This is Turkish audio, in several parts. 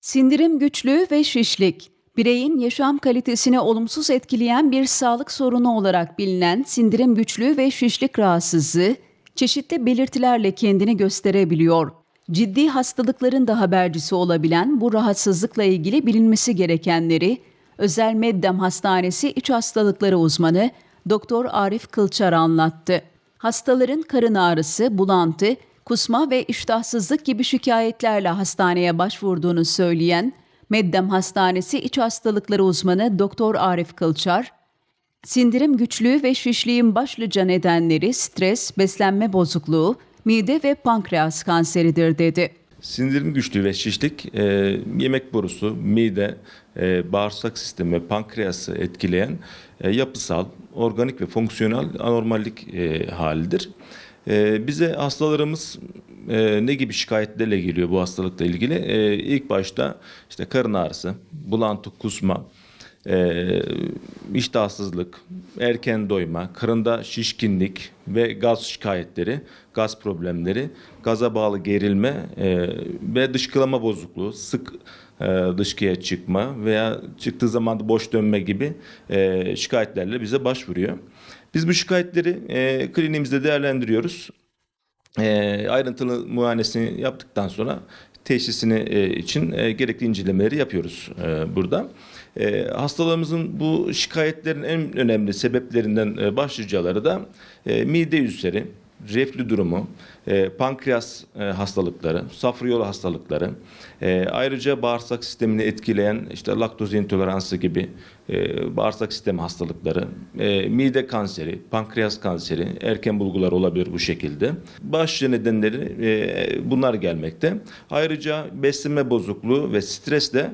Sindirim güçlüğü ve şişlik, bireyin yaşam kalitesini olumsuz etkileyen bir sağlık sorunu olarak bilinen sindirim güçlüğü ve şişlik rahatsızlığı, çeşitli belirtilerle kendini gösterebiliyor. Ciddi hastalıkların da habercisi olabilen bu rahatsızlıkla ilgili bilinmesi gerekenleri, Özel Meddem Hastanesi İç Hastalıkları uzmanı Doktor Arif Kılçar anlattı. Hastaların karın ağrısı, bulantı, kusma ve iştahsızlık gibi şikayetlerle hastaneye başvurduğunu söyleyen Meddem Hastanesi İç Hastalıkları uzmanı Doktor Arif Kılçar, sindirim güçlüğü ve şişliğin başlıca nedenleri stres, beslenme bozukluğu, mide ve pankreas kanseridir dedi. Sindirim güçlüğü ve şişlik e, yemek borusu, mide, e, bağırsak sistemi ve pankreası etkileyen e, yapısal, organik ve fonksiyonel anormallik e, halidir. E, bize hastalarımız e, ne gibi şikayetlerle geliyor bu hastalıkla ilgili? E, ilk başta işte karın ağrısı, bulantı, kusma, e, iştahsızlık, erken doyma, karında şişkinlik ve gaz şikayetleri, gaz problemleri, gaza bağlı gerilme e, ve dışkılama bozukluğu, sık dışkıya çıkma veya çıktığı zaman da boş dönme gibi şikayetlerle bize başvuruyor. Biz bu şikayetleri kliniğimizde değerlendiriyoruz. E, ayrıntılı muayenesini yaptıktan sonra teşhisini e, için e, gerekli incelemeleri yapıyoruz e, burada. E, hastalarımızın bu şikayetlerin en önemli sebeplerinden e, başlıcaları da e, mide ülseri, reflü durumu, e, pankreas e, hastalıkları, safra yolu hastalıkları, e, ayrıca bağırsak sistemini etkileyen işte laktoz intoleransı gibi e, bağırsak sistemi hastalıkları, e, mide kanseri, pankreas kanseri, erken bulgular olabilir bu şekilde. Başlıca nedenleri e, bunlar gelmekte. Ayrıca beslenme bozukluğu ve stres de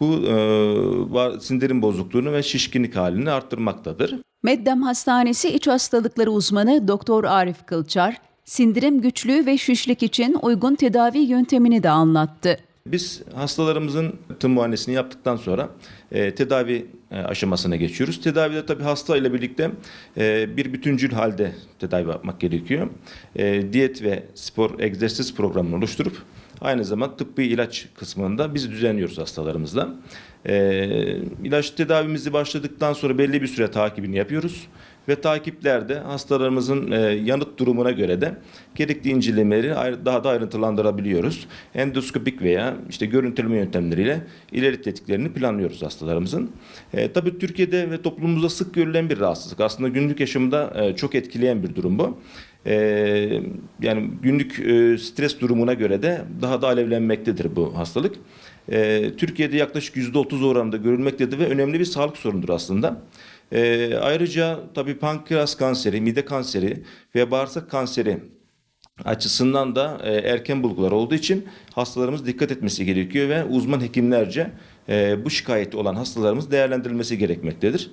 bu e, sindirim bozukluğunu ve şişkinlik halini arttırmaktadır. Meddem Hastanesi İç Hastalıkları uzmanı Doktor Arif Kılçar, sindirim güçlüğü ve şişlik için uygun tedavi yöntemini de anlattı. Biz hastalarımızın tüm muayenesini yaptıktan sonra e, tedavi e, aşamasına geçiyoruz. Tedavide tabii hasta ile birlikte e, bir bütüncül halde tedavi yapmak gerekiyor. E, diyet ve spor egzersiz programını oluşturup aynı zamanda tıbbi ilaç kısmında biz düzenliyoruz hastalarımızla. E, ilaç tedavimizi başladıktan sonra belli bir süre takibini yapıyoruz ve takiplerde hastalarımızın e, yanıt durumuna göre de gerekli incelemeleri daha da ayrıntılandırabiliyoruz. Endoskopik veya işte görüntüleme yöntemleriyle ileri tetiklerini planlıyoruz hastalarımızın. E, tabii Türkiye'de ve toplumumuzda sık görülen bir rahatsızlık. Aslında günlük yaşamda e, çok etkileyen bir durum bu. E, yani günlük e, stres durumuna göre de daha da alevlenmektedir bu hastalık. E, Türkiye'de yaklaşık %30 oranında görülmektedir ve önemli bir sağlık sorunudur aslında. E, ayrıca tabii pankreas kanseri, mide kanseri ve bağırsak kanseri açısından da e, erken bulgular olduğu için hastalarımız dikkat etmesi gerekiyor ve uzman hekimlerce e, bu şikayeti olan hastalarımız değerlendirilmesi gerekmektedir.